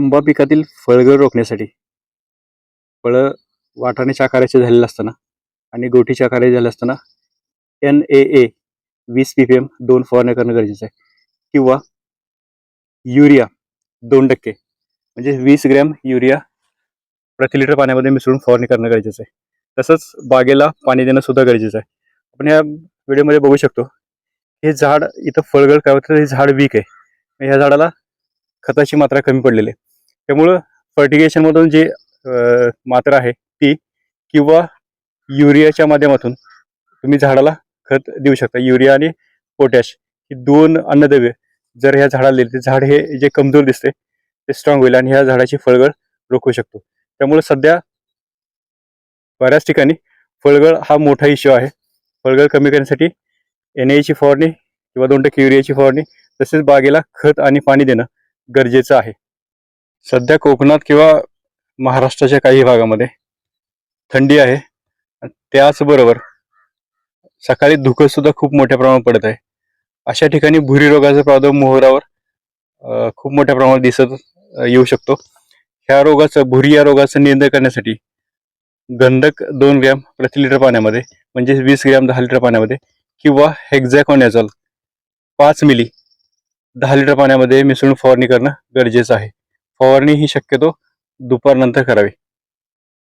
आंबा पिकातील फळगळ रोखण्यासाठी. फळं वाटाण्याच्या आकाराचे झालेलं असताना आणि गोठीच्या आकाराचे झाले असताना एन ए ए वीस पी पी एम दोन फवारण्या करणं गरजेचं आहे. किंवा युरिया दोन टक्के म्हणजे वीस ग्रॅम युरिया प्रति लिटर पाण्यामध्ये मिसळून फवारणी करणं गरजेचं आहे. तसंच बागेला पाणी देणं सुद्धा गरजेचं आहे. आपण या व्हिडिओमध्ये बघू शकतो हे झाड इथं फळगळ काय होतं? हे झाड वीक आहे. ह्या झाडाला खताची मात्रा कमी पडलेली आहे. त्यामुळं फर्टिगेशनमधून जे मात्रा आहे ती किंवा युरियाच्या माध्यमातून तुम्ही झाडाला खत देऊ शकता. युरिया आणि पोटॅश ही दोन अन्नद्रव्य जर ह्या झाडाला दिले तर झाड हे जे कमजोर दिसते ते स्ट्रॉंग होईल आणि ह्या झाडाची फळगळ रोखू शकतो. त्यामुळे सध्या बऱ्याच ठिकाणी फळगळ हा मोठा इश्यू आहे. फळगळ कमी करण्यासाठी एन एची फवारणी किंवा दोन टक्के युरियाची फवारणी तसेच बागेला खत आणि पाणी देणं गरजेचं आहे. सध्या कोकणात किंवा महाराष्ट्राच्या काही भागामध्ये थंडी आहे. त्याचबरोबर सकाळी धुकं सुद्धा खूप मोठ्या प्रमाणात पडत आहे. अशा ठिकाणी भुरी रोगाचा प्रादुर्भाव मोहरावर खूप मोठ्या प्रमाणात दिसत येऊ शकतो. ह्या रोगाचं भुरी या रोगाचं नियंत्रण करण्यासाठी गंधक दोन ग्रॅम प्रति लिटर पाण्यामध्ये म्हणजे वीस ग्रॅम दहा लिटर पाण्यामध्ये किंवा हेक्झॅकॉनॅझॉल पाच मिली दहा लिटर पाण्यामध्ये मिसळून फवारणी करणं गरजेचं आहे. फवारणी ही शक्यतो दुपारनंतर करावी.